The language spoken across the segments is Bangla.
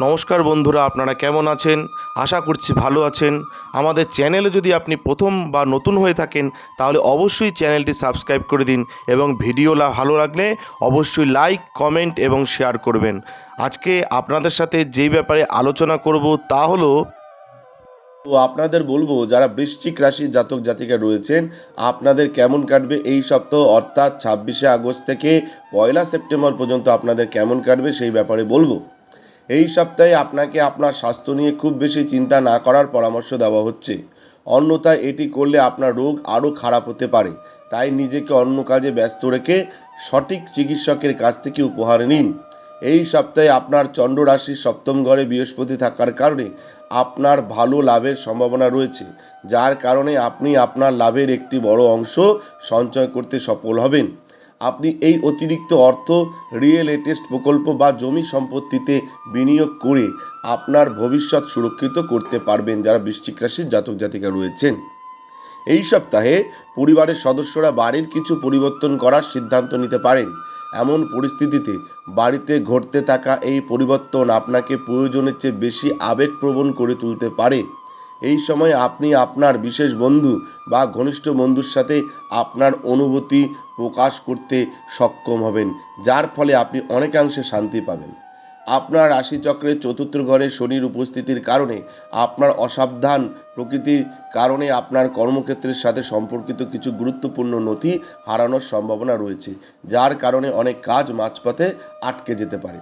নমস্কার বন্ধুরা, আপনারা কেমন আছেন? আশা করছি ভালো আছেন। আমাদের চ্যানেলে যদি আপনি প্রথম বা নতুন হয়ে থাকেন, তাহলে অবশ্যই চ্যানেলটি সাবস্ক্রাইব করে দিন এবং ভিডিওলা ভালো লাগলে অবশ্যই লাইক, কমেন্ট এবং শেয়ার করবেন। আজকে আপনাদের সাথে যেই ব্যাপারে আলোচনা করব তা হলো, তো আপনাদের বলব, যারা বৃশ্চিক রাশির জাতক জাতিকা রয়েছেন, আপনাদের কেমন কাটবে এই সপ্তাহ, অর্থাৎ ছাব্বিশে আগস্ট থেকে পয়লা সেপ্টেম্বর পর্যন্ত আপনাদের কেমন কাটবে সেই ব্যাপারে বলব। এই সপ্তাহে আপনাকে আপনার স্বাস্থ্য নিয়ে খুব বেশি চিন্তা না করার পরামর্শ দেওয়া হচ্ছে। অন্যথায় এটি করলে আপনার রোগ আরও খারাপ হতে পারে। তাই নিজেকে অন্য কাজে ব্যস্ত রেখে সঠিক চিকিৎসকের কাছ থেকে উপহার নিন। এই সপ্তাহে আপনার চন্দ্র রাশির সপ্তম ঘরে বৃহস্পতি থাকার কারণে আপনার ভালো লাভের সম্ভাবনা রয়েছে, যার কারণে আপনি আপনার লাভের একটি বড় অংশ সঞ্চয় করতে সফল হবেন। আপনি এই অতিরিক্ত অর্থ রিয়েল এস্টেট প্রকল্প বা জমি সম্পত্তিতে বিনিয়োগ করে আপনার ভবিষ্যৎ সুরক্ষিত করতে পারবেন যারা বৃশ্চিক রাশির জাতক জাতিকা রয়েছেন। এই সপ্তাহে পরিবারের সদস্যরা বাড়ির কিছু পরিবর্তন করার সিদ্ধান্ত নিতে পারেন। এমন পরিস্থিতিতে বাড়িতে ঘটতে থাকা এই পরিবর্তন আপনাকে প্রয়োজনের চেয়ে বেশি আবেগপ্রবণ করে তুলতে পারে। এই সময় আপনি আপনার বিশেষ বন্ধু বা ঘনিষ্ঠ বন্ধুর সাথে আপনার অনুভূতি প্রকাশ করতে সক্ষম হবেন, যার ফলে আপনি অনেকাংশে শান্তি পাবেন। আপনার রাশিচক্রের চতুর্থ ঘরে শনির উপস্থিতির কারণে, আপনার অসাবধান প্রকৃতির কারণে আপনার কর্মক্ষেত্রের সাথে সম্পর্কিত কিছু গুরুত্বপূর্ণ নথি হারানোর সম্ভাবনা রয়েছে, যার কারণে অনেক কাজ মাঝপথে আটকে যেতে পারে।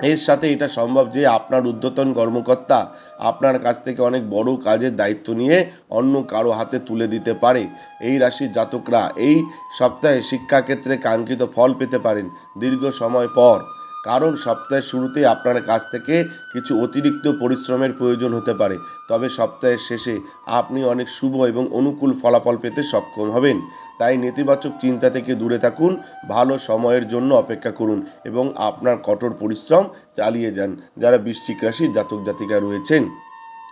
এর সাথে এটা সম্ভব যে আপনার ঊর্ধ্বতন কর্মকর্তা আপনার কাছ থেকে অনেক বড় কাজের দায়িত্ব নিয়ে অন্য কারও হাতে তুলে দিতে পারে। এই রাশির জাতকরা এই সপ্তাহে শিক্ষাক্ষেত্রে কাঙ্ক্ষিত ফল পেতে পারেন দীর্ঘ সময় পর। কারণ সপ্তাহের শুরুতে আপনার কাছ থেকে কিছু অতিরিক্ত পরিশ্রমের প্রয়োজন হতে পারে। তবে সপ্তাহের শেষে আপনি অনেক শুভ এবং অনুকূল ফলাফল পেতে সক্ষম হবেন। তাই নেতিবাচক চিন্তা থেকে দূরে থাকুন, ভালো সময়ের জন্য অপেক্ষা করুন এবং আপনার কঠোর পরিশ্রম চালিয়ে যান। যারা বৃশ্চিক রাশির জাতক জাতিকা রয়েছেন।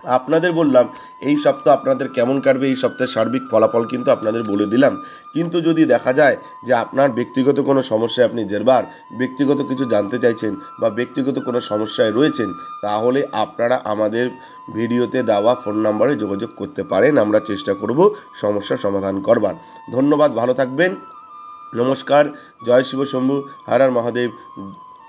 আপনাদের বললাম, এই সপ্তাহ আপনাদের কেমন কাটবে, এই সপ্তাহের সার্বিক ফলাফল কিন্তু আপনাদের বলে দিলাম। কিন্তু যদি দেখা যায় যে আপনার ব্যক্তিগত কোনো সমস্যায় আপনি জেরবার, ব্যক্তিগত কিছু জানতে চাইছেন বা ব্যক্তিগত কোনো সমস্যায় রয়েছেন, তাহলে আপনারা আমাদের ভিডিওতে দেওয়া ফোন নম্বরে যোগাযোগ করতে পারেন, আমরা চেষ্টা করব সমস্যা সমাধান করবার। ধন্যবাদ, ভালো থাকবেন। নমস্কার, জয় শিব শম্ভু হারার মহাদেব।